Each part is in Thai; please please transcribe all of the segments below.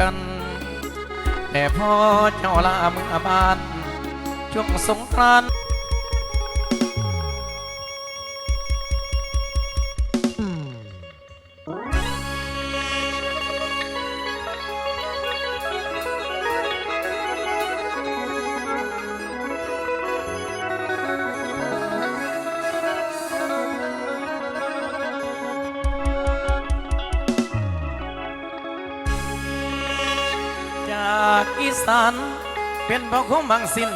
กัน แต่พอเจ้าลาเมื่อบ้าน ช่วงสงกรานต์ เป็นบ่อของบางสิ้น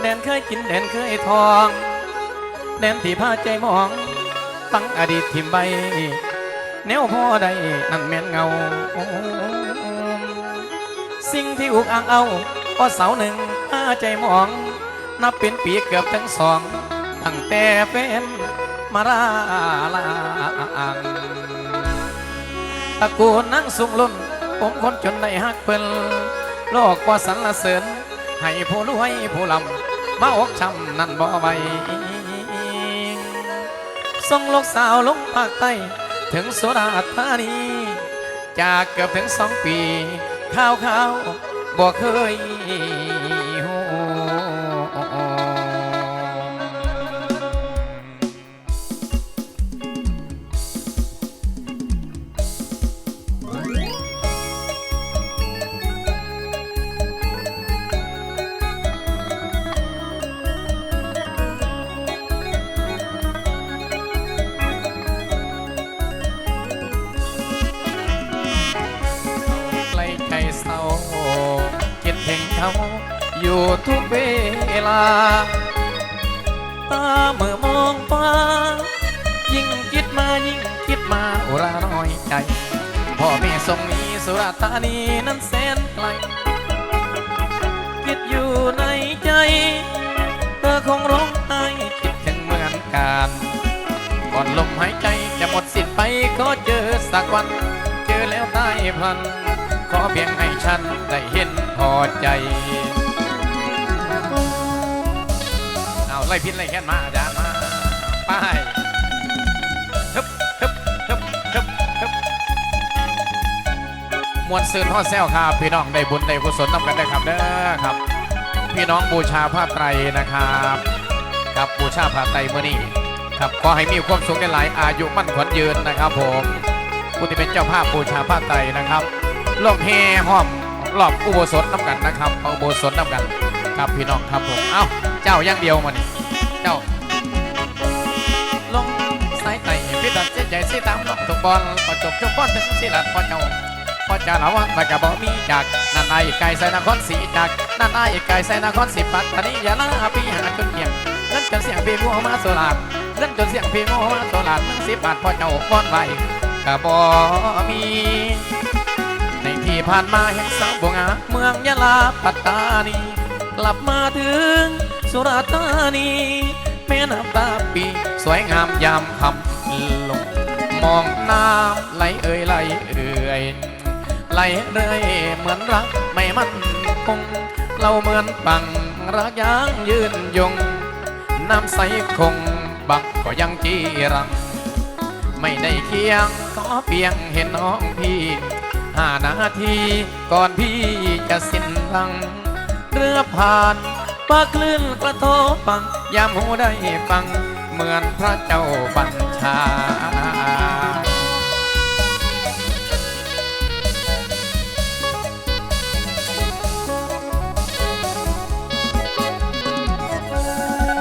แดนเคยกินแดนเคยทองแดนที่พาใจมอง ตั้งอดีตทิมใบแนวพ่อใดนั่นแม่นเงา สิ่งที่อุกอ่างเอาก็เสาหนึ่งพาใจมอง นับเป็นปีเกือบทั้งสอง ตั้งแต่เป็นมาราลางตะกูนั่งสุงลุ่นผมคนจนได้ฮักเพิ่นโลกว่าสรรเสริญ ให้ผู้รวยผู้ลำมาอกช้ำนั่นบ่ไหวส่งลูกสาวลงภาคใต้ ถึงสุราษฎร์ธานี จากเกือบถึงสองปี ข้าวข้าวบ่เคย พ่อแม่ทรงมีสุราธานีนั้นแสนไกล คิดอยู่ในใจ เธอคงร้องไห้คิดถึงเหมือนกันก่อนลมหายใจจะหมดสิ้นไปก็เจอสักวัน เจอแล้วใต้พลัน ขอเพียงให้ฉันได้เห็นพอใจ เอาไล่พินไล่แค้นมาอาจารย์มาไป วนซืนทอดแซวครับพี่น้องได้บุญได้กุศลนำกันได้ครับเด้อครับ พี่น้องบูชาผ้าไตรนะครับ ครับบูชาผ้าไตรมื่อนี้ครับขอให้มีความสุขในหลายอายุมั่นขวัญยืนนะครับ ผมผู้ที่เป็นเจ้าภาพบูชาผ้าไตรนะครับลงแห่ห้อมรอบอุโบสถน้ำกันนะครับเอาอุโบสถน้ำกันครับพี่น้องครับผมเอ้าเจ้าอย่างเดียวมานี่เจ้าลงสายไต่พิดัดเสียใจสิตามลงทุกบอลพอจบจบบอลถึงสิลัดพอเจ้า พอจ้าละวันไปกับบ่มีจากนันนายไก่ใส่นครศรีจากนันนายไก่ใส่นครศรีปัตตานียาลาปีหาจนเกียงเล่นจนเสียงเพลงโมมาโซลาดเล่นจนเสียงเพลงโมมาโซลาดมึงสิบบาทพอเจ้าบอลไว้กับบ่มีในที่ผ่านมาแห่งสาวบงาเมืองยะลาปัตตานีกลับมาถึงสุราษฎร์ธานีแม่น้ำตาปีสวยงามยามคำลงมองน้ำไหลเอ่ยไหลเอ่ย ไหลเรื่อยเหมือนรักไม่มั่นคง เราเหมือนปังรักยังยืนยง น้ำใสคงบักก็ยังจีรัง ไม่ได้เคียงขอเพียงเห็นน้องพี่ห้านาทีก่อนพี่จะสิ้นพลัง เรือผ่านปาคลื่นกระทบฟัง ยามหูได้ฟัง เหมือนพระเจ้าบัญชา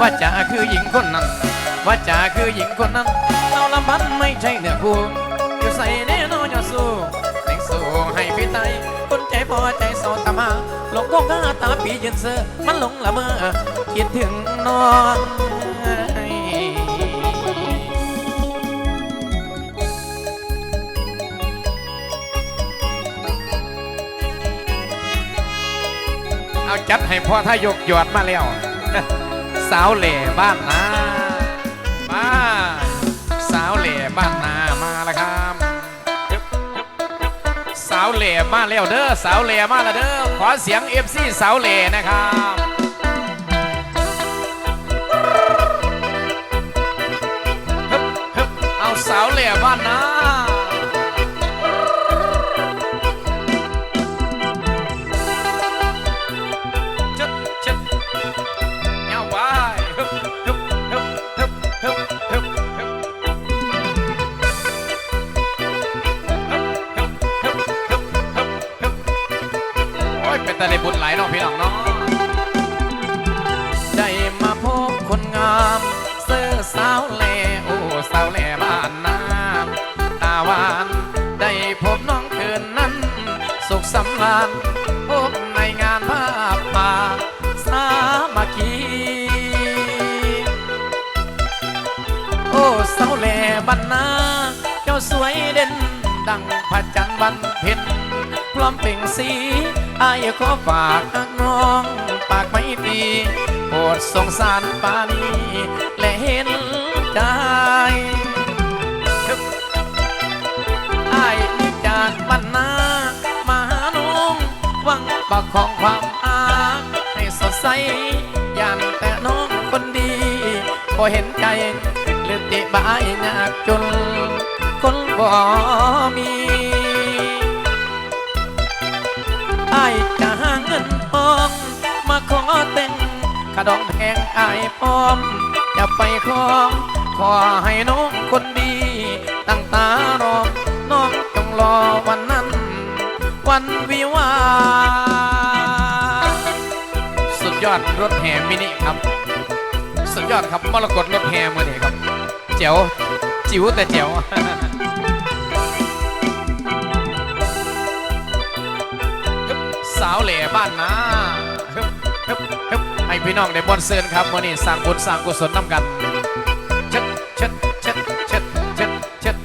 ว่าจ่าคือหญิงคนนั้น ว่าจ่าคือหญิงคนนั้นเราลำพันไม่ใช่เนื้อคู่อยู่ใส่แน่นอนอย่าสู้แต่งสู้ให้พี่ไตคนใจพอใจโสตมาหลงก็กาตาปีเยืนเสือมันหลงละเมอคิดถึงนอนเอาจัดให้พ่อถ้ายกหยอดมาแล้ว สาวเหล่บ้านนามาสาวเหล่บ้านนามาแล้วครับยึบยึบยึบสาวเหล่มาแล้วเด้อสาวเหล่มาแล้วเด้อขอเสียงเอฟซีสาวเหล่นะครับฮึบฮึบเอาสาวเหล่บ้านนา สาแหล่บันนาเจ้าสวยเด่น ดังพระจันทร์วันเพ็ญพร้อมเปล่งสีอายขอฝากน้อง ปากไม่ดีโปรดสงสารปานีและเห็นใจอายนี่จากบันนามาหาน้องหวังประคองความอาให้สดใสยันแต่น้องคนดีพอเห็นใจ หรือติบายยากจน คนบ่มีไอายจะหาเงินทอง มาขอแต่งขดองแพงไอายพร้อมอย่าไปคล้อง ขอให้น้องคนดี ตั้งตารอน้องจงรอวันนั้น วันวิวา สุดยอดรถแห่มินิครับ สุดยอดครับมรกตรถแห่มือนี่ครับเจ๋วจิ๋วแต่เจ๋วสาวเหล่บ้านนาฮึบฮึบฮึบให้พี่น้องได้บอนเซินครับมือนี้สร้างบุญสร้างกุศลนำกันเช็ดเช็ดเช็ดเช็ดเช็ดเช็ด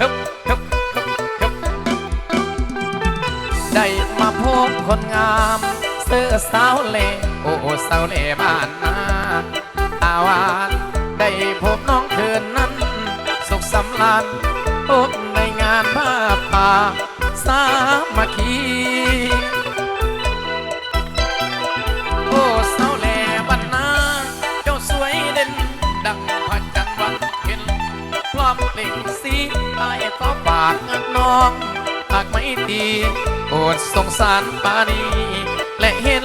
ฮึบฮึบฮึบฮึบได้มาพบคนงามเสื้อสาวเหล่โอ้โอ้สาวเหล่บ้านานได้พบน้องเคืนนั้น สุขสำราญพบในงานผ้าป่าสามัคคีโอ้สาวแหล่บันนาเจ้าสวยเด่น ดังพระจันทร์วันเพ็ญพร้อมเปล่งสีอายก็ปากน้องหากไม่ดีโปรดสงสารปานีและเห็น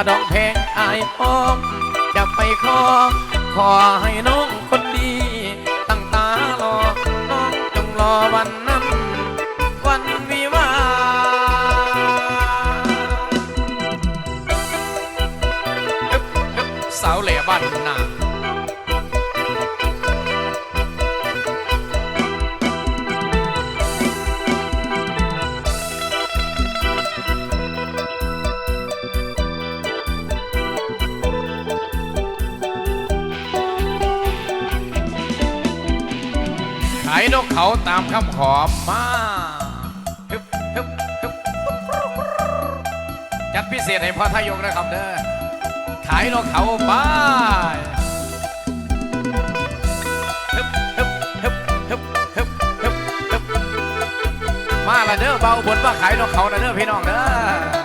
ะดองแพงอายป้อมจะไปขอขอให้น้องคนดี ตั้งตารอน้องจงรอวันนั้นวัน เขาตามคำขอมาจัดพิเศษให้พ่อทายกนะครับเด้อขายนกเขาบฮึบฮึบฮึบฮึบฮึบฮึบมาละเด้อเบาบนว่าขายนกเขาละเด้อพี่น้องเด้อ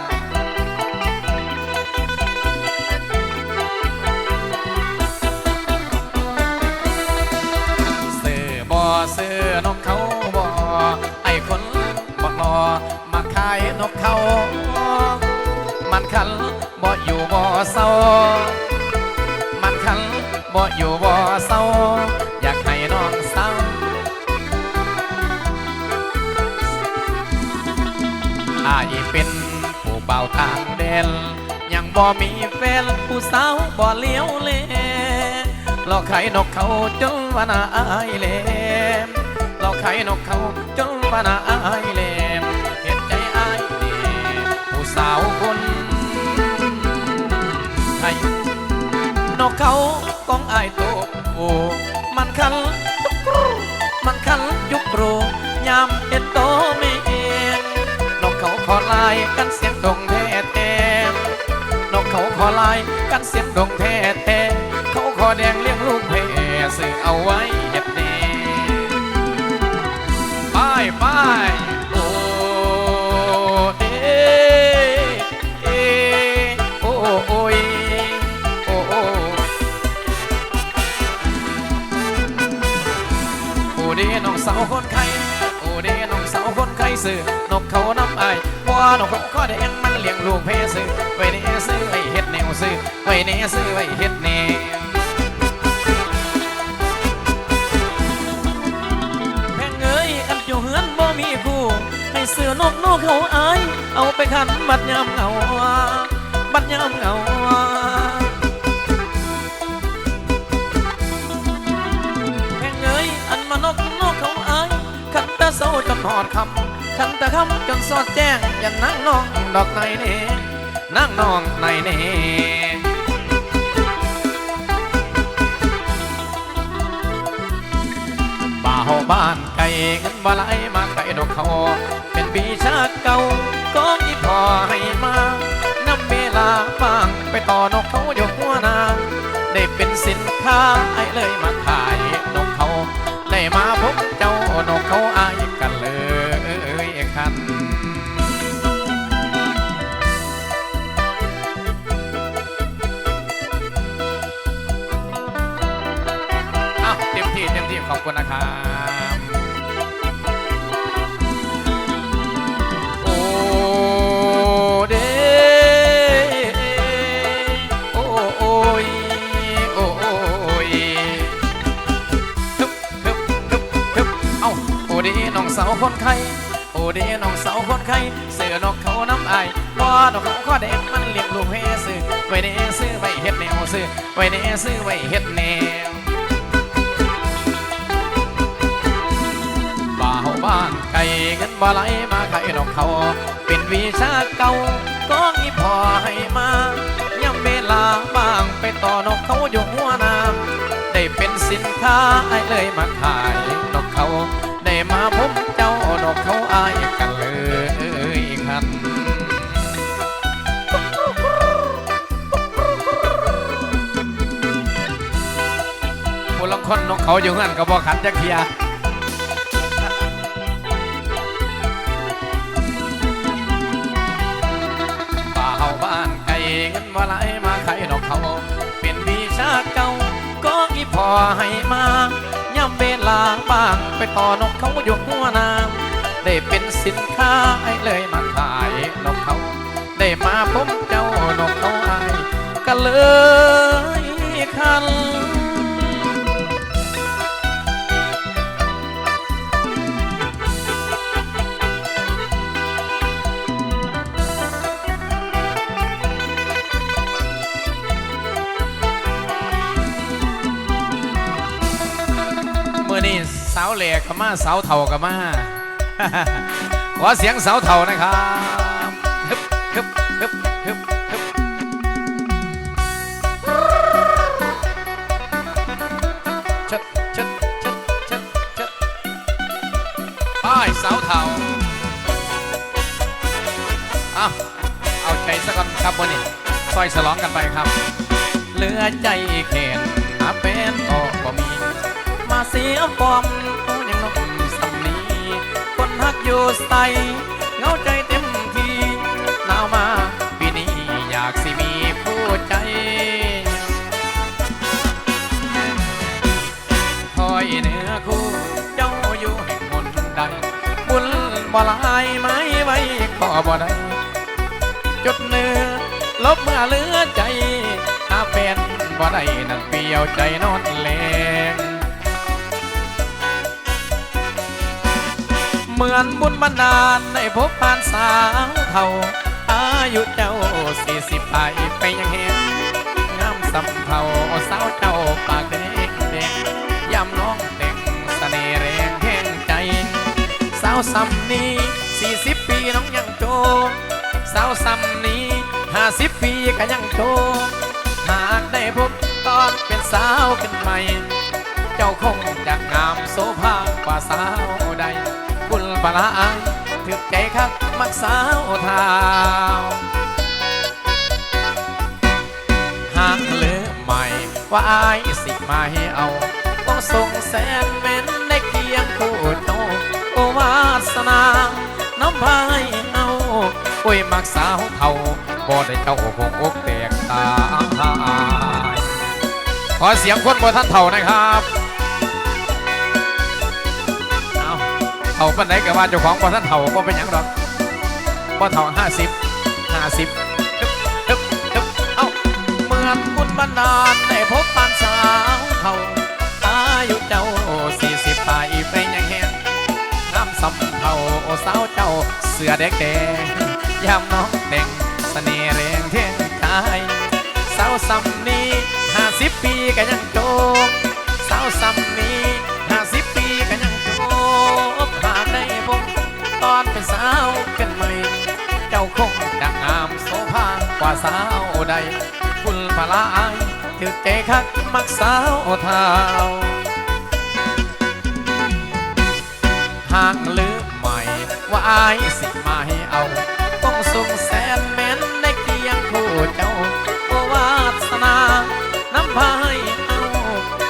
อบ่ซื้อนกเขาบ่ ไอ้คนบ่รอมาขายนกเขา มันขันบ่อยู่บ่เศร้า มันขันบ่อยู่บ่เศร้า อยากให้น้องเศร้าอายเป็นผู้เบาทางเด่นยังบ่มีแฟนผู้สาวบ่เลี้ยวเล เราไข่นกเขาจนวานาอายเลมเราไข่นกเขาจนวานาอายเลมเห็นใจอายเดผู้สาวคนไข่นกเขากองอายโตโอมันคันตุกรูมันคันยุกโรยามเห็นโตไม่เองนกเขาขอลายกันเสียงดงแท้แท้นกเขาขอลายกันเสียงดงแท้ อแดงเลี้ยงลูกเพสื่อเอาไว้เห็ดแน่ไปไปโอ้เอเอโอ้โอ้ยโอ้โอ้โอ้เดน้องสาวคนไข้โอ้เดน้องสาวคนไข้สื่อนกเขาน้ำอายว่านกเขาขอแดงมันเลี้ยงลูกเพสื่อไว้เนซื้อไว้เฮ็ดแนวซื้อไว้เนซื้อไว้เฮ็ดแนว คันบัดยามเหงาบัดยามเหงาแห่งเอ้ยอันมานกนกเขาอายขันตะเศร้าจนหอดคำขันตะคำจนสอดแจ้งอย่างนั่งนองดอกในเน่นั่งนองในเน่บ่าวบ้านไก่เงินบ่ไหลมาไก่ดอกเขา ชาติเก่าก็อีพอให้มานำเวลาบ้างไปต่อนกเขาอยู่หัวนาได้เป็นสินค้าไอ้เลยมาขายนกเขาได้มาพบเจ้านกเขาอายกันเลยคันอ้าเต็มที่เต็มที่ขอบคุณนะครับ สาวคนไข้โอ้เดน้องสาวคนไข้เสือนกเขาน้ำอายบ่นกเขาข้อเด็กมันเลี้ยงลูกให้ซื้อไว้เด้ซื้อไว้เฮ็ดแนวซื้อไว้เด้ซื้อไว้เฮ็ดแนวบ่าวบ้านไก่เงินบ่ไหลมาไข่ดอกเขาเป็นวิชาเก่าก็อีพอให้มาย่ำเวลาบ้างไปต่อนกเขาอยู่หัวน้ำได้เป็นสินค้าไอ้เลยมาขายนกเขาได้มาพบ เจ้านกเขาอายกันเลยคันผู้ลังคนนกเขาอยู่งื่อนกับบ่ขันจักเทียป่าเฮาบ้านไก่เงินว่าไหลมาไข่ดอกเขาเป็นวิชาเก่าก็อีพอให้มาย่ำเวลาบ้างไปต่อนกเขาอยู่หัวน้ำ ได้เป็นสินค้าให้เลยมาขายนกเขาได้มาพบเจ้านกเขาไอายก็เลยคันเมื่อนี้สาวเหล็กกับมาสาวเท่ากับมา ขอเสียงสาวเท่านะครับฮึบฮึบฮึบฮึบฮึบชัดชัดชัดชัดชัดป้สาวเท่าเอาเอาใจสักก่อนครับวันนี้ซอยฉลองกันไปครับเหลือใจเข็นหาเป็นก็บ่มี มาเสียฟอม อยู่ใสเงาใจเต็มทีหนาวมาปีนี้อยากสิมีผู้ใจคอยเหนือคู่เจ้าอยู่แห่งหนใดบุญบ่ลายไม้ไว้ขอบ่ได้จดเนื้อลบเมื่อเหลือใจหาเป็นบ่ได้นั่งเปียวใจนอนแลง เหมือนบุญบันดาลในพบผ่านสาวเท่า อายุเจ้าสี่สิบไปไปยังเห็นงามสำเภาสาวเจ้าปากแดงแดงยำน้องแต่งเสน่ห์แรงแห่งใจ สาวซ้ำนี้สี่สิบปีน้องยังโจสาวซ้ำนี้ห้าสิบปีก็ยังโจหากได้พบตอนเป็นสาวขึ้นใหม่ เจ้าคงจะงามโสภากว่าสาวใด ปลาอังถึกใจคักมักสาวเท้าหากเลือใหม่ว่าอายสิมาให้เอา ต้องส่งแสนเม้นได้เคียงคู่โตโอวาสนา น้ำพายเอาโอ้ยมักสาวเท่าบ่ได้เจ้าคงอกแตกตายขอเสียงคนบนท่านเถ่านะครับ เถ่าปันไหนก็ว่าเจ้าของบนท่านเถ่าก็เป็นหยังหรอกบ่เถ่าห้าสิบห้าสิบฮึบฮึบฮึบเอ้าเมือนบุญบันดาลได้พบปานสาวเถ่าอายุเจ้าสี่สิบปลายไปยังแหงน้ำสำเภาสาวเจ้าเสือแดงแดงยามน้องแต่งเสน่ห์แรงเที่ยงกายสาวซ้ำนี้ห้าสิบปีก็ยังโจ ว่าสาวใด คุณพลาอายถือใจคักมักสาวเท้าหากลืมใหม่ ว่าอายสิมาให้เอา ต้องส่งแสนแม้นในเกียงคู่เจ้าโอวาสนาน้ำพายเอา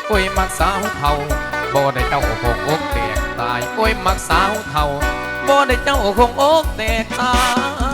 โอ้ยมักสาวเท่าบ่ได้เจ้าคงอกแตกตายโอ้ยมักสาวเท่าบ่ได้เจ้าคงอกแตกตาย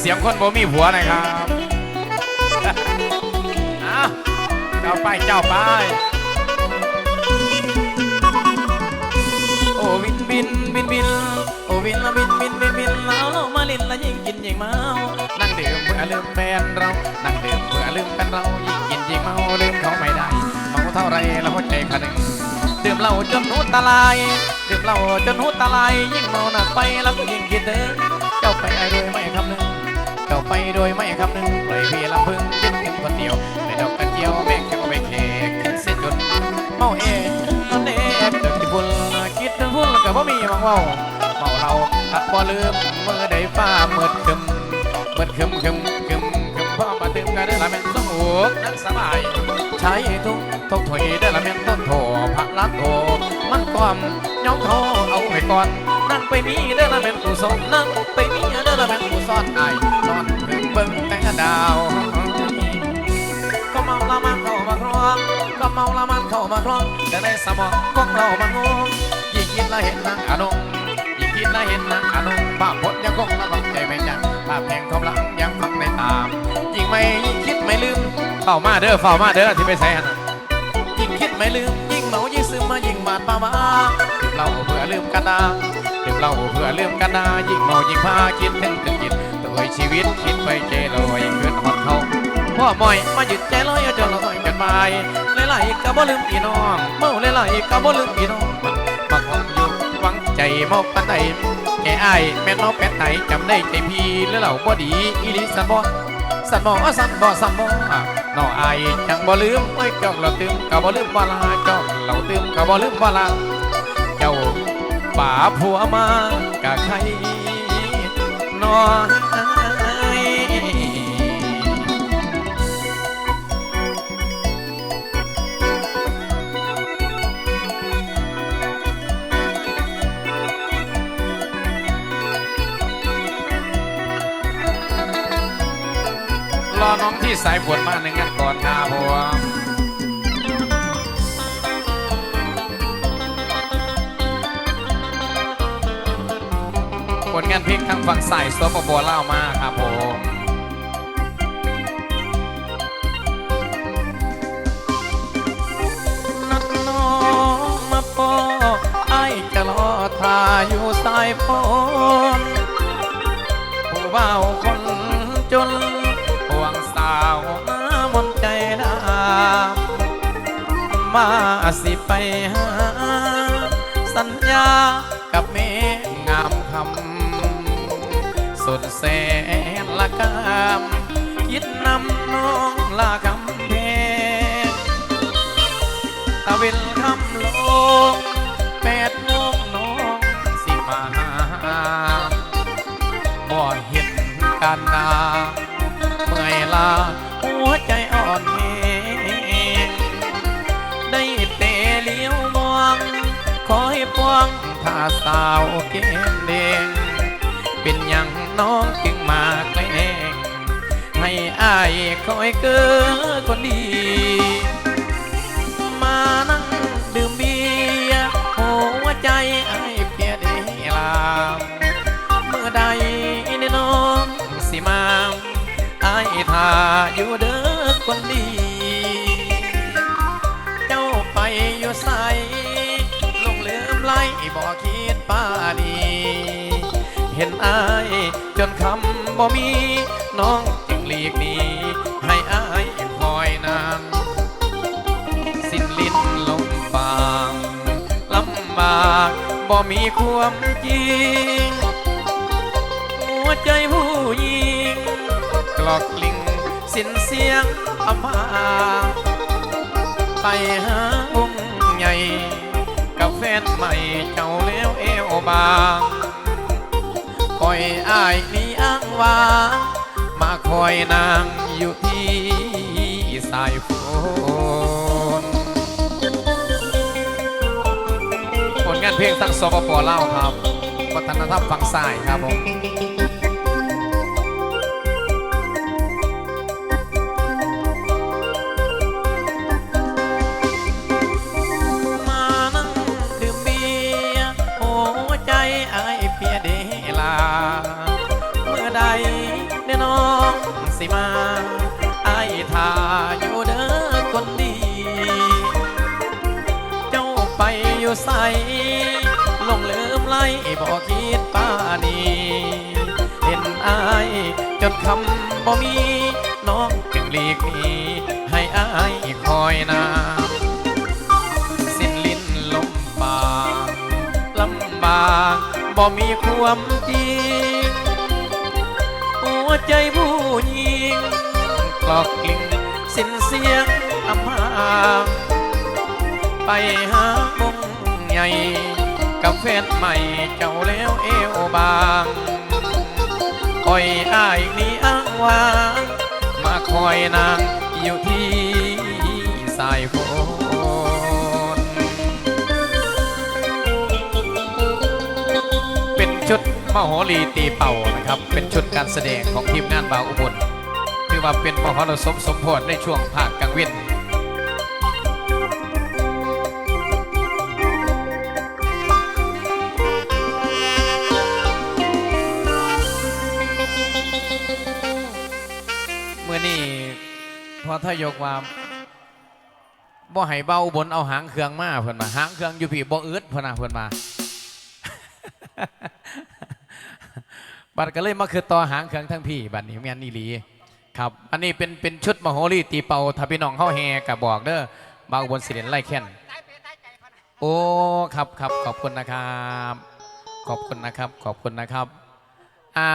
เสียงคนบ่มีผัวหน่อยครับเจ้าไปเจ้าไปโอ้วินบินบินบินโอ้วินละบินบินบินบินแล้วเรามาลินละยิ่งกินยิ่งเมานั่งดื่มเพื่อลืมแฟนเรานั่งดื่มเพื่อลืมกันเรายิ่งกินยิ่งเมาลืมเขาไม่ได้เมาเท่าไรแล้วหัวใจคะนึงดื่มเหล้าจนหูตาลายดื่มเหล้าจนหูตาลายยิ่งเมาหนักไปแล้วก็ยิ่งคิดถึงเจ้าไปโดยไม่คำนึง ไปโดยไม่คำนึงปล่อยพี่ลำพึงคิดถึงคนเดียวในดอกกันเจียวแม่งแค่ก็ไม่แค่คิดเส้นจนเมาเองตอนเด็กเกิดที่พุ่นคิดถึงพุ่นแล้วก็บ่มีมังเว้าเมาเราอะบ่ลืมเมื่อใดฟ้าเมืดคึมเมืดคึมคึมคึมคึมพ่อมาเตื่มกันได้อละแม่นสงบนั่งสบายใช้ทุกทุกถอยได้อละแม่นต้นโถพระลัดโถมันความย่องเขาเอาไว้ก่อนนั่งไปมีเด้อละแม่นผู้สนนั่งไปมีเด้อละแม่นผู้ซ่อนไอ ดาว ก็เมาละมันเข้ามาครองก็เมาละมันเข้ามาครองแต่ในสมองของเรามันงงยิ่งคิดและเห็นนางอานงยิ่งคิดและเห็นนางอานงภาพพจน์ยังคงละลองใจไม่จังภาพแห่งความรักยังฟังในตามยิ่งไม่ยิ่งคิดไม่ลืมเฝ้ามาเด้อเฝ้ามาเด้อที่ไปใส่หันยิ่งคิดไม่ลืมยิ่งเมายิ่งซึมมายิ่งบาดปามาดื่มเหล้าเพื่อลืมกันนาดื่มเหล้าเพื่อลืมกันนายิ่งเมายิ่งพาคิดถึงถึงจิตตัวชีวิต คิดไปเจลอยเกินหอดเขาพ่อมอยมาหยุดใจลอยจนเราต่อยกันไปหลายๆก็บ่ลืมพี่น้องเมาหลายๆก็บ่ลืมพี่น้องมาหอมอยู่หวังใจเมาปันใดแกไอ้แม่นเมาแปดไหนจำได้ใจพี่แล้วเหล่าบ่ดีอีลิสันบ่สันบ่สันบ่สันบ่น้องอายจังบ่ลืมเอ้จองเราตืมก็บ่ลืมว่าลาจองเราตืมก็บ่ลืมว่าลาเจ้าป่าผัวมากะใครน้อง ที่สายฝนมากหนึ่งกันก่อนหน้าผัวผลงานเพลงทางฝั่งสายสปปลามาครับผมนัดน้องมาปอไอายจะรอท่าอยู่สายฝนผู้เบาคนจน มาสิไปหา สัญญากับเมฆงามคำสุดแสนละกามคิดนำน้องลาคำเพงตะเวนคำลงแปดโมงน้องสิมาหาบ่เห็นกันนาเมื่อยลา พาสาวเกมเดงเป็นอย่างน้องจึงมาแกล้งให้อายคอยเกอคนดี มานั่ง บ่คิดป้าดีเห็นอายจนคำบ่มี น้องจึงหลีกหนีให้อายคอยนานสิ้นลิ้นลมปางลำบากบ่มีความจริง หัวใจผู้หญิงกลอกลิงสิ้นเสียงอำมาไปหาองค์ นใหม่เจ้าแล้วเอวบางคอยอ้ายนี่อ้างวางมาคอยนางอยู่ที่สายฝนผลงานเพลงทั้งสปปลาวครับ วัฒนธรรมฝั่งซ้ายครับผม นี เห็นอายจนคำบ่มี น้องจึงหลีกหนีให้อายคอยนาสิ้นลิ้นลมปากลำบากบ่มีความจริงหัวใจผู้หญิงกลอกกลิ่งสิ้นเสียงอำพราไปหามงใหญ่ กับแฟนใหม่เจ้าแล้วเอวบางคอยอ้ายนี่อ้างวางมาคอยนางอยู่ที่สายฝนเป็นชุดมโหรีตีเป่านะครับ เป็นชุดการแสดงของทีมงานบาวอุบลถือว่าเป็นมหรสพสมโพธิในช่วงภาคกลางเว้น ทายกว่าบ่ให้เบาบนเอาหางเครื่องมาเพิ่นมาหางเครื่องอยู่พี่บ่อึดเพิ่นน่ะเพิ่นมาบัดก็เลยมาคือต่อหางเครื่องทั้งพี่บัดนี้แม่นอีหลีครับ อันนี้เป็นเป็นชุดมโหรีตีเป่าถ้าพี่น้องเข้าแฮก็บอกเด้อเบาบนสิเล่นไล่แค้นโอ้ครับครับขอบคุณนะครับ ขอบคุณนะครับ ขอบคุณนะครับอ่า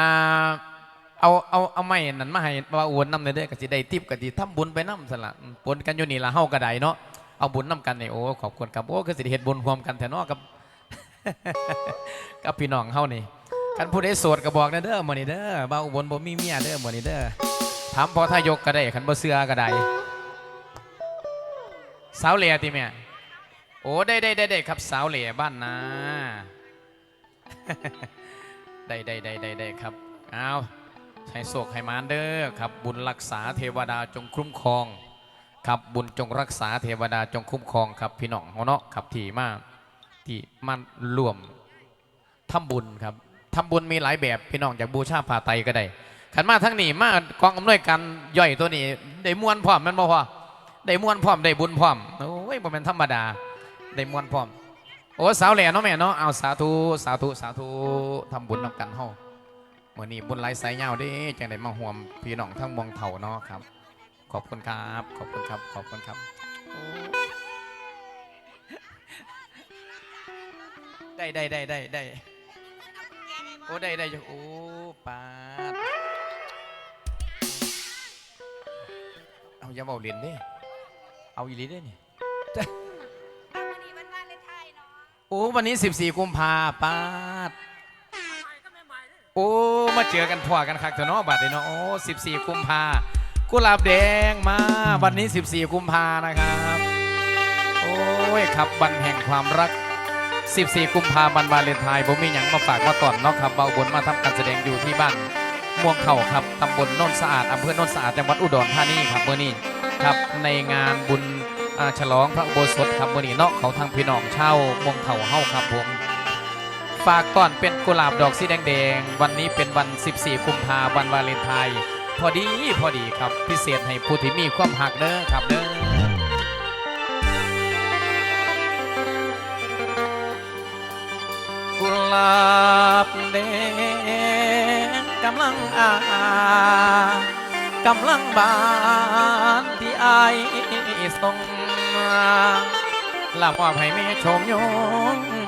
เอาเอาเอาไม้นั่นมาให้ว่าอวนน้ำในเด้อกสิได้ทิปก็สิทำบุญไปน้ำสละปนกันอยู่นี่ละเฮาก็ไดเนาะเอาบุญน้ำกันนี่โอ้ขอบคุณครับโอ้ก็สิเฮ็ดบุญรวมกันแท้เนาะกับกับพี่น้องเฮานี่กันผู้ใดโสดก็บอกนะเด้อมื้อนี้เด้อบ่าวอุบลบ่มีเมียเด้อมื้อนี้เด้อถามพอทายกก็ได้คันบ่เชื่อก็ได้สาวเหล่ติแม่โอ้ได้ได้ได้ได้ครับสาวเหล่บ้านนาได้ได้ได้ได้ได้ครับเอา ให้โศกให้มานเด้อครับบุญรักษาเทวดาจงคุ้มครองครับบุญจงรักษาเทวดาจงคุ้มครองครับพี่น้องเนาะครับที่มาที่มารวมทำบุญครับทำบุญมีหลายแบบพี่น้องจากบูชาผ้าไตก็ได้ขันมาทั้งนี้มากองอำนวยการย่อยตัวนี้ได้มวนพร้อมมันบ่พอได้มวนพร้อมได้บุญพร้อมโอ้ยบ่เป็นธรรมดาได้มวนพร้อมโอ้สาวแหล่เนาะแม่เนาะเอาสาธุสาธุสาธุทำบุญนำกันเฮา มื่อนี้บุญไหลสายยาวเด้จังได้มาห่วมพี่น้องทั้งเมองเถ่าเนาะครับ ขอบคุณครับ ขอบคุณครับ ขอบคุณครับโอ้ได้ได้ได้ได้ได้โอ้ได้ได้อยู่โอ้ปาดเอาอย่าเบาเรียนเด้เอาอีหลีเด้นี่วันนี้วันวาเลนไทน์เนาะโอ้วันนี้ 14 กุมภาปาดโอ้มาเจอกันพอกันคักเถอะเนาะบัดนี้เนาะโอ้14กุมภากุหลาบแดงมาวันนี้ 14 กุมภานะครับ โอ้ยครับวันแห่งความรัก 14 กุมภาพันธ์วาเลนไทน์ผมมีหยังมาฝากมาตอนเนาะครับเบาบนมาทำการแสดงอยู่ที่บ้านม่วงเข่าครับตำบลโนนสะอาดอำเภอโนนสะอาดจังหวัดอุดรธานีครับเมื่อนี้ครับในงานบุญฉลองพระอุโบสถครับเมื่อนี้เนาะเขาทางพี่น้องเช่าวม่วงเข่าเฮ้าครับผม ฝากต้อนเป็นกุหลาบดอกสีแดงๆ วันนี้เป็นวัน 14 กุมภาวันวาเลนไทน์พอดีพอดีครับพิเศษให้ผู้ที่มีความหักเด้อครับเด้อกุหลาบแดงกำลังอากำลังบานที่อายส่งมาลามอบให้แม่ชมยง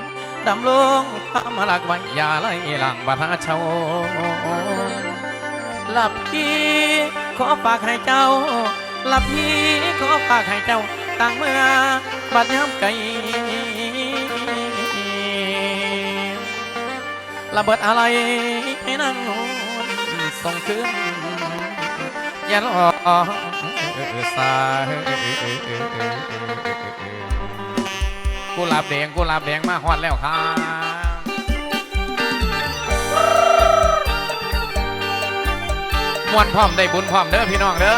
ดำลงพระมาลักไว้อย่าไล่หลังบาทาเชาหลับพี่ขอฝากให้เจ้าหลับพี่ขอฝากให้เจ้าตั้งเมื่อบัดย้ำไกลระเบิดอะไรให้นั่งนอนส่งขึ้นอย่ารอสาย กุหลาบแดงกุหลาบแดงมาฮอดแล้วครับมวนพร้อมได้บุญพร้อมเด้อพี่น้องเด้อ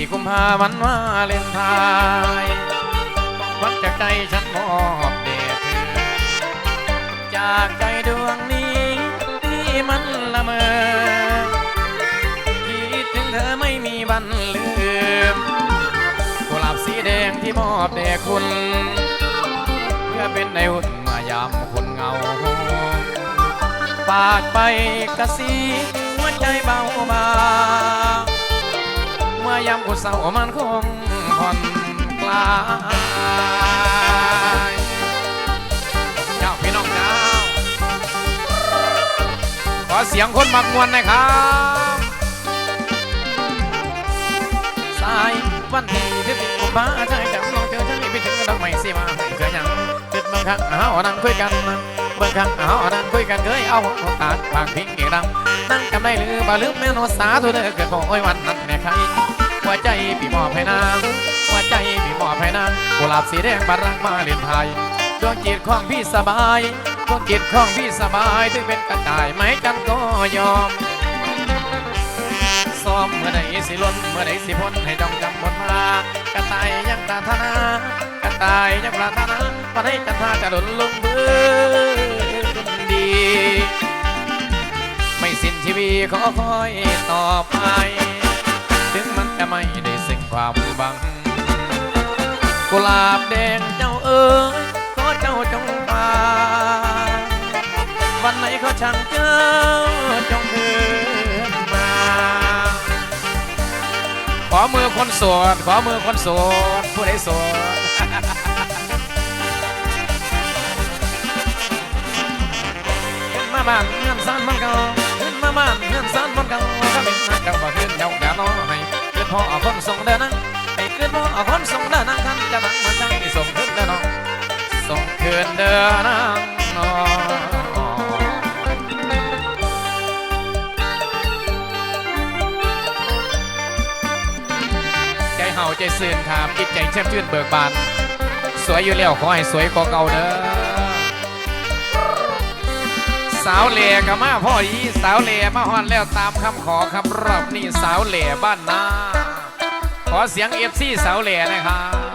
14กุมภาพันวาเลนไทายวัดจากใจฉันมอบเดชจากใจดวงนี้ที่มันละเมอ วันลืมกุหลาบสีแดงที่มอบแด่คุณ เพื่อเป็นในหุ่นเมื่อยามคนเหงาฝากไปกระสีหัวใจเบาบางเมื่อยามกุเศร้ามันคงผ่อนคลายเจ้าพี่น้องเจ้าขอเสียงคนมักมวนหนะครับ สาย วันที่ที่ติดกุมภาใจจำลองเจอฉันนี่ไปถึงดอกไม้สิมาให้เสียยังคิดบางครั้งเอานั่งคุยกันบางครั้งเอานั่งคุยกันเคยเอาหัวตาปากพิงเกี่ยงดังนั่งจำได้หรือบ่ลืมแม่นสาตัวเด้อเกิดของโอ้ยวันนั้นแม่ใครหัวใจพี่มอบให้นางหัวใจพี่มอบให้นางกุหลาบสีแดงบารักมาเลียนไทยดวงจิตของพี่สบายดวงจิตของพี่สบายถึงเป็นกระต่ายไม้กันก็ยอม อมเมื่อใดสิล้นเมื่อใดสิพ้นให้จ้องจำบนมากระต่ายยังปรารถนากระต่ายยังปรารถนามาให้จันทราจะหล่นลงพื้นดี ไม่สิ้นชีวิตขอคอยต่อไป ถึงมันจะไม่ได้สิ่งความบังกุหลาบแดงเจ้าเอ๋ยขอเจ้าจงมาวันไหนขาช่างเจ้าจง มือคนโสด ขอมือคนโสด ผู้ใดโสดขึ้นมาบ้านเงื่อนซานมันเก่าขึ้นมาบ้านเงื่อนซานมันเก่าถ้าเป็นนักเก่าบ่ขึ้นเจ้าอย่ารอให้เกิดพ่อเอคนส่งเดินนั่งให้เกิดพ่อเอคนส่งเดินนั่งท่านจะนั่งมันใจส่งขึ้นเดินน้องส่งคืนเดินนั่ง ใจซื่นครับจิตใจแช่มชื่นเบิกบาน สวยอยู่แล้วขอให้สวยกว่าเก่าเด้อสาวเหล่กับมาพ่ออีสาวเหล่มาฮอนแล้วตามคำขอครับรอบนี้สาวเหล่บ้านนาขอเสียงเอฟซีสาวเหล่นะครับ